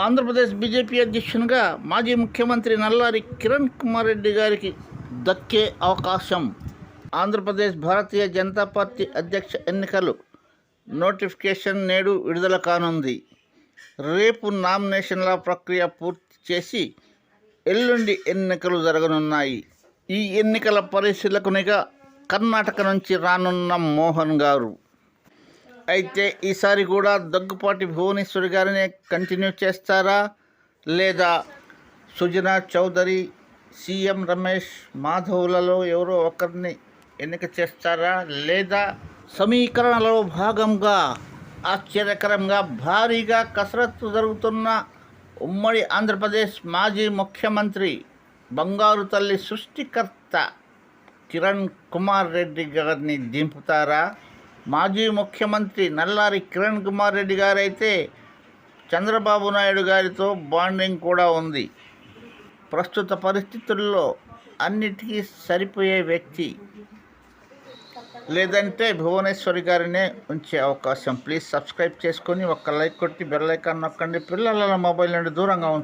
Andhra Pradesh BJP అధ్యక్షునిగా మాజీ ముఖ్యమంత్రి నల్లారి కిరణ్ కుమార్ రెడ్డి గారికి దక్కే అవకాశం. ఆంధ్రప్రదేశ్ భారతీయ జనతా పార్టీ అధ్యక్ష ఎన్నికలు నోటిఫికేషన్ నేడు విడుదల కానుంది. రేపు నామినేషన్ల ప్రక్రియ పూర్తి చేసి ఎల్లుండి ఎన్నికలు జరగనున్నాయి. ఈ ఎన్నికల పరిశీలకునిగా కర్ణాటక నుంచి రానున్న మోహన్ గారు. అయితే ఈసారి కూడా దగ్గుపాటి భువనేశ్వరి గారినే కంటిన్యూ చేస్తారా? లేదా సుజనా చౌదరి సీఎం రమేష్ మాధవ్లలో ఎవరో ఒకరిని ఎన్నిక చేస్తారా? లేదా సమీకరణలో భాగంగా ఆశ్చర్యకరంగా భారీగా కసరత్తు జరుగుతున్న ఉమ్మడి ఆంధ్రప్రదేశ్ మాజీ ముఖ్యమంత్రి బంగారు తల్లి సృష్టికర్త కిరణ్ కుమార్ రెడ్డి గారిని దింపుతారా? మాజీ ముఖ్యమంత్రి నల్లారి కిరణ్ కుమార్ రెడ్డి గారైతే చంద్రబాబు నాయుడు గారితో బాండింగ్ కూడా ఉంది. ప్రస్తుత పరిస్థితుల్లో అన్నిటికీ సరిపోయే వ్యక్తి లేదంటే భువనేశ్వరి గారినే ఉంచే అవకాశం. ప్లీజ్ సబ్స్క్రైబ్ చేసుకొని ఒక లైక్ కొట్టి బెల్ ఐకాన్ నొక్కండి. పిల్లల మొబైల్ నుండి దూరంగా ఉంది